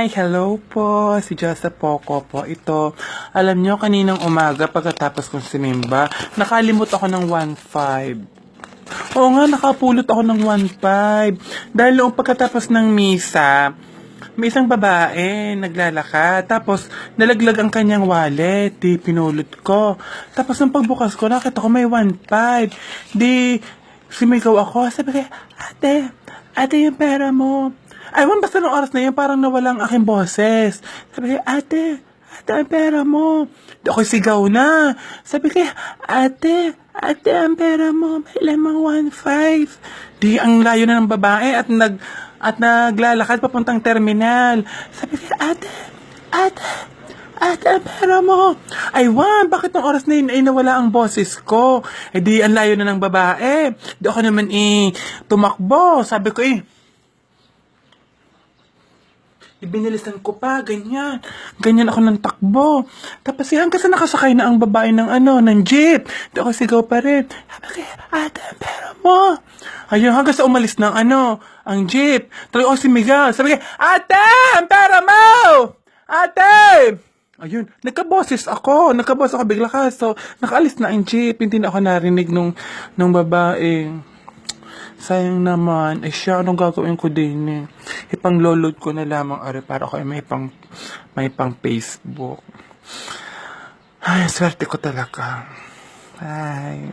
Hi! Hello po! Si Joseph Poco po. Ito, alam nyo, kaninang umaga pagkatapos kong simimba, nakalimot ako ng 1.5. Oo nga, nakapulot ako ng 1.5. Dahil noong pagkatapos ng misa, may isang babae naglalakad. Tapos, nalaglag ang kanyang wallet. Di, pinulot ko. Tapos, nung pagbukas ko, nakita ko may 1.5. Di, sumigaw ako. Sabi ko, ate, ate yung pera mo. Aywan, basta nung oras na yun, parang nawala ang aking boses. Sabi ko, ate, ate, ang pera mo. Ako sigaw na. Sabi ko, ate, ate, ang pera mo. May lamang 1.5. Di, ang layo na ng babae at nag, at naglalakad papuntang terminal. Sabi ko, ate, ate, ate, ang pera mo. Ay, wan, bakit nung oras na yun ay nawala ang boses ko? Eh di, ang layo na ng babae. Di ako naman eh, tumakbo. Sabi ko eh, Ibinilisan ko pa, ganyan. Ganyan ako ng takbo. Tapos yan, kasi nakasakay na ang babae ng ano, ng jeep. Di ako sigaw pa rin. Ko, ate, pera mo. Ayun, hanggang sa umalis ng ano, ang jeep. Tuloy ako sumigaw. Sabi ko, ate, pera mo! Ate! Ayun, nagkaboses ako. Nagkaboses ako bigla ka. So, nakaalis na ang jeep. Hindi na ako narinig nung, nung babae. Sayang naman. Eh siya, anong gagawin ko din eh? Ipang-load ko na lamang are para ay may pang, may pang Facebook. Ay, swerte ko talaga. Ay.